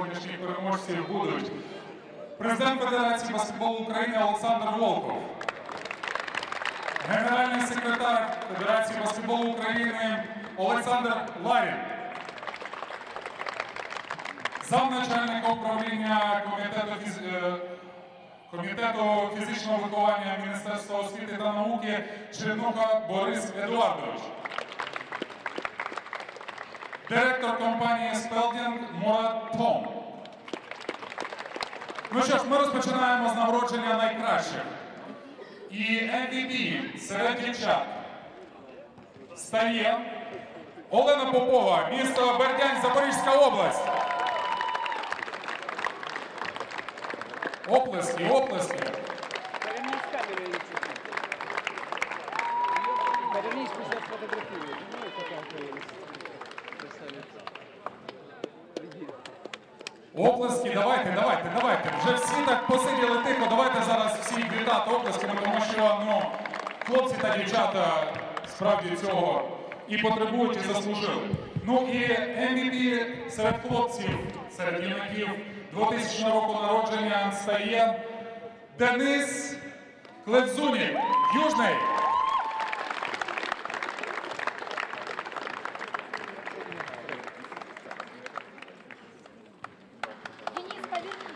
сьогоднішніх переможців будуть президент Федерації баскетболу України Олександр Волков, генеральний секретар Федерації баскетболу України Олександр Ларін, замначальника управління комітету фіз- е, Комітету фізичного виховання Міністерства освіти та науки Чернуха Борис Едуардович. Директор компанії Спелдінг Мурат Том. Ну що ж, ми розпочинаємо з нагородження найкращих. І MVP серед дівчат стає Олена Попова, місто Бердянськ, Запорізька область. Оплески, оплески. Повернись, пусть я сфотографирую. Ну, и. Оплески, давайте, давайте, давайте. Вже всі так посиділи тихо. Давайте зараз всі вітати оплесками, тому що ну, хлопці та дівчата справді цього і потребують, і заслужили. Ну і MVP серед хлопців, серед юнаків 2000 року народження стає Денис Клевзунік, Южний. Денис, повернись.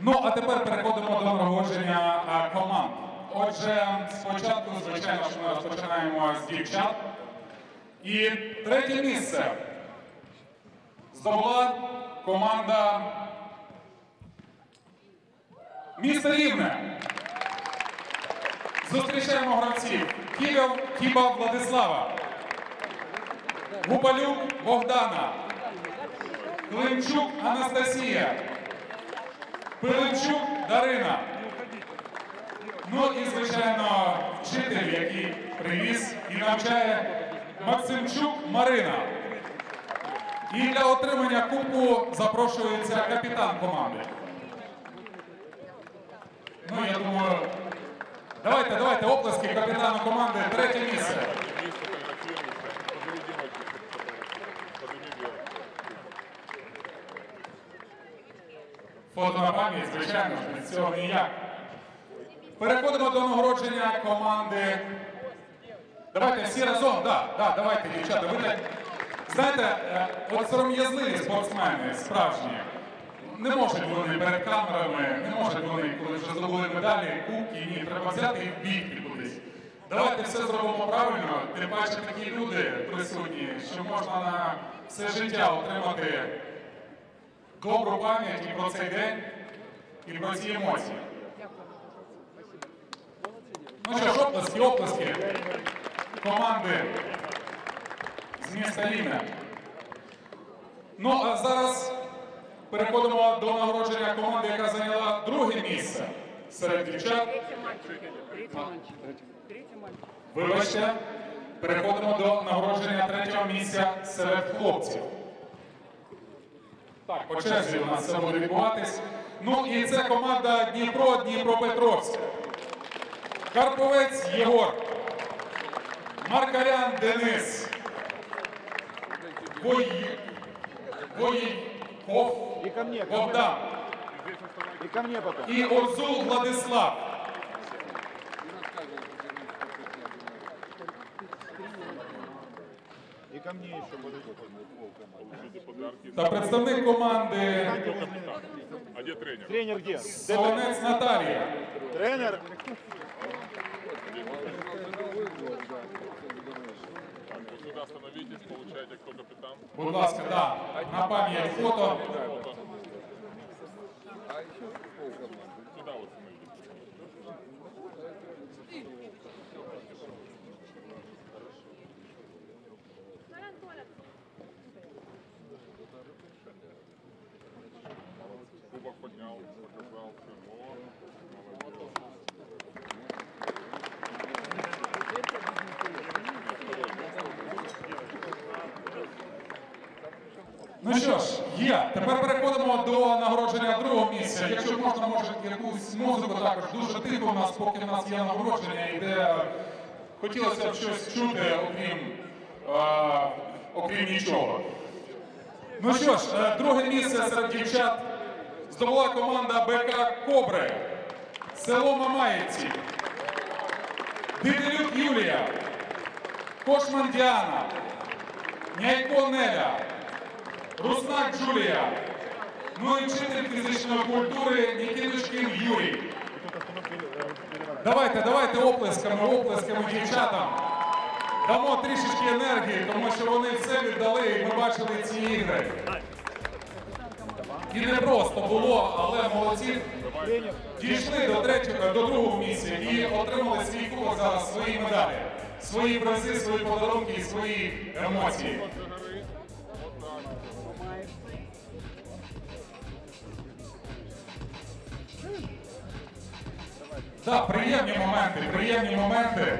Ну, а тепер переходимо до нагородження команд. Отже, спочатку, звичайно, що ми розпочинаємо з дівчат. І третє місце здобула команда міста Рівне. Зустрічаємо гравців Кібов Кіба Владислава, Гупалюк Богдана, Климчук Анастасія. Пилипчук Дарина. Ну і, звичайно, вчитель, який привіз і навчає Максимчук Марина. І для отримання кубку запрошується капітан команди. Ну, я думаю, давайте, давайте, оплески капітану команди, третє місце. Фото пам'ять, звичайно без цього ніяк. Переходимо до нагородження команди. Давайте всі разом, да, да, давайте, дівчата. Ви так, знаєте, е, от сором'язливі спортсмени, справжні. Не можуть вони перед камерами, не можуть вони, коли вже здобули медалі, кубки, ні, треба взяти і бігти кудись. Давайте все зробимо правильно, тим паче такі люди присутні, що можна на все життя отримати добру пам'ять і про цей день, і про ці емоції. Ну що ж, оплески, оплески команди з міста Рівне. Ну, а зараз переходимо до нагородження команди, яка зайняла друге місце серед дівчат. Вибачте, переходимо до нагородження третього місця серед хлопців. Так, по черзі у нас це буде відбуватись. Ну і це команда Дніпро Дніпропетровськ. Карповець Єгор. Маркарян Денис. Вої... Воїков. Богдан. І Орзул Владислав. Та представник команди А где тренер? Тренер где? Солонець Наталія. Тренер. Сюда становитесь, получаете, кто капитан. Будь ласка, да. На пам'ять фото. Фото. Сюда вот становитесь. Кубок поднял, показал, все. О, молодец. Ну що ж, є. Тепер переходимо до нагородження другого місця. Якщо можна, може якусь музику також дуже тихо у нас, поки в нас є нагородження, і де хотілося б щось чути, окрім е, окрім нічого. Ну що ж, е, друге місце серед дівчат здобула команда БК Кобри. Село Мамаївці. Диделюк Юлія. Кошман Діана. Няйко Неля. Руснак Джулія. Ну і вчитель фізичної культури Нікіточкин Юрій. Давайте, давайте оплесками, оплесками дівчатам. Дамо трішечки енергії, тому що вони все віддали, і ми бачили ці ігри. І не просто було, але молодці дійшли до третього, до другого місця і отримали свій кубок за свої медалі, свої призи, свої подарунки і свої емоції. Так, приємні моменти, приємні моменти.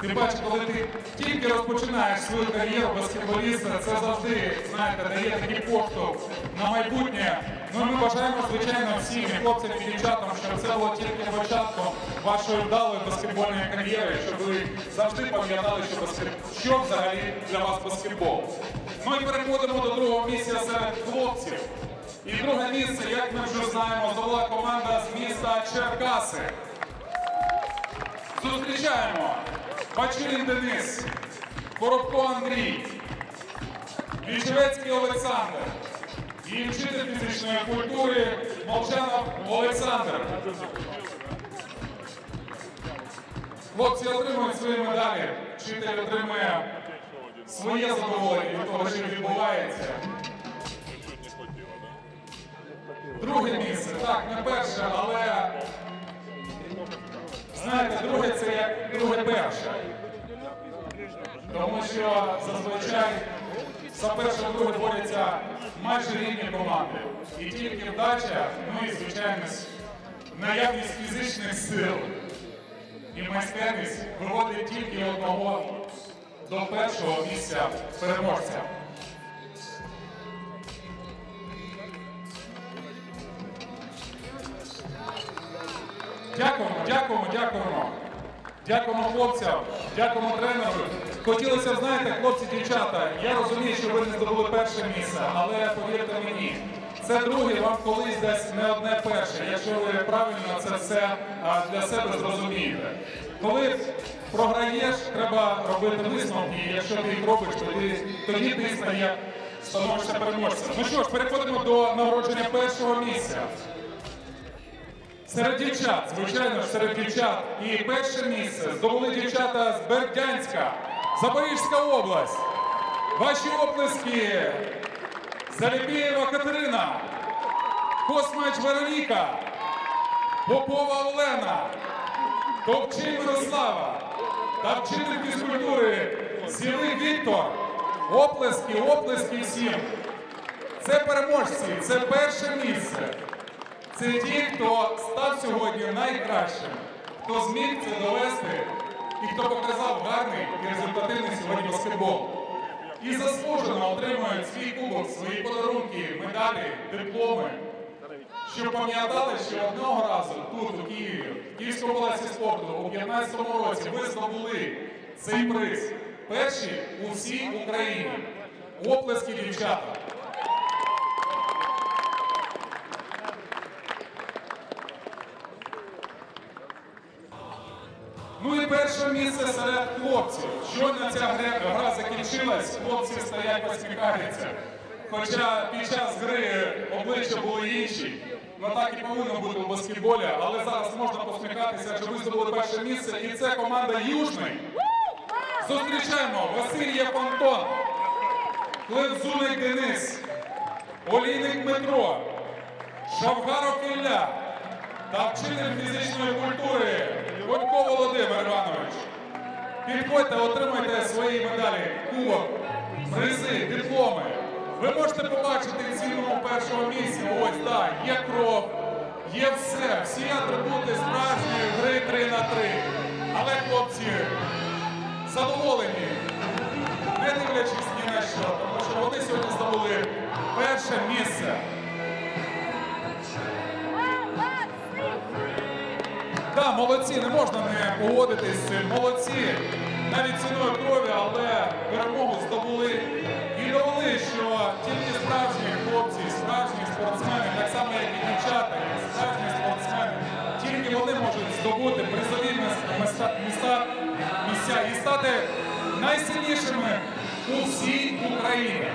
Ти бачиш, коли ти тільки розпочинаєш свою кар'єру баскетболіста, це завжди, знаєте, дає такий поштовх на майбутнє. Ну ми бажаємо, звичайно, всім хлопцям і дівчатам, щоб це було тільки початком вашої вдалої баскетбольної кар'єри, щоб ви завжди пам'ятали, що, баскет... що взагалі для вас баскетбол. Ну і переходимо до другого місця серед хлопців. І друге місце, як ми вже знаємо, здобула команда з міста Черкаси. Зустрічаємо Бачурін Денис, Коробко Андрій, Вічевецький Олександр. І фізичної культури Молчанов Олександр. Хлопці отримують свої медалі, вчитель отримує своє задоволення від того, що відбувається. Друге місце, так, не перше, але знаєте, друге це як друге перше. Тому що зазвичай за перше друге борються майже рівні команди. І тільки вдача, ну і звичайно наявність фізичних сил і майстерність виводить тільки одного до першого місця переможця. Дякуємо, дякуємо, дякуємо. Дякуємо хлопцям, дякуємо тренеру. Хотілося, знаєте, хлопці, дівчата, я розумію, що ви не здобули перше місце, але повірте мені, це друге вам колись дасть не одне перше, якщо ви правильно це все для себе зрозумієте. Коли програєш, треба робити висновки, і якщо ти їх робиш, тоді, тоді ти стає, становишся переможцем. Ну що ж, переходимо до нагородження першого місця. Серед дівчат, звичайно серед дівчат. І перше місце здобули дівчата з Бердянська, Запорізька область. Ваші оплески. Заліпієва Катерина, Космач Вероніка, Попова Олена, Топчин Мирослава та вчитель фізкультури Сілий Віктор. Оплески, оплески всім. Це переможці, це перше місце. Це ті, хто став сьогодні найкращим, хто зміг це довести і хто показав гарний і результативний сьогодні баскетбол. І заслужено отримують свій кубок, свої подарунки, медалі, дипломи. Щоб пам'ятали, що одного разу тут, у Києві, в Київському палаці спорту, у 15-му році ви здобули цей приз. Перші у всій Україні. Оплески дівчата. Ну і перше місце серед хлопців. Щойно ця гра, закінчилась, хлопці стоять посміхаються. Хоча під час гри обличчя були інші. Ну так і повинно бути у баскетболі, але зараз можна посміхатися, що ви здобули перше місце. І це команда Южний. Зустрічаємо Василія Фонтон, Клевзуник Денис, Олійник Дмитро, Шавгаров Ілля та вчитель фізичної культури Гонько Володимир Іванович. Підходьте, отримайте свої медалі, кубок, призи, дипломи. Ви можете побачити ціну першого місця. Ось так, є кров, є все, всі атрибути справжньої гри 3 на 3. Але хлопці задоволені, не дивлячись ні на що, тому що вони сьогодні здобули перше місце. молодці, не можна не погодитись. Молодці навіть ціною крові, але перемогу здобули і довели, що тільки справжні хлопці, справжні спортсмени, так само як і дівчата, справжні спортсмени, тільки вони можуть здобути призові міста, міста, місця і стати найсильнішими у всій Україні.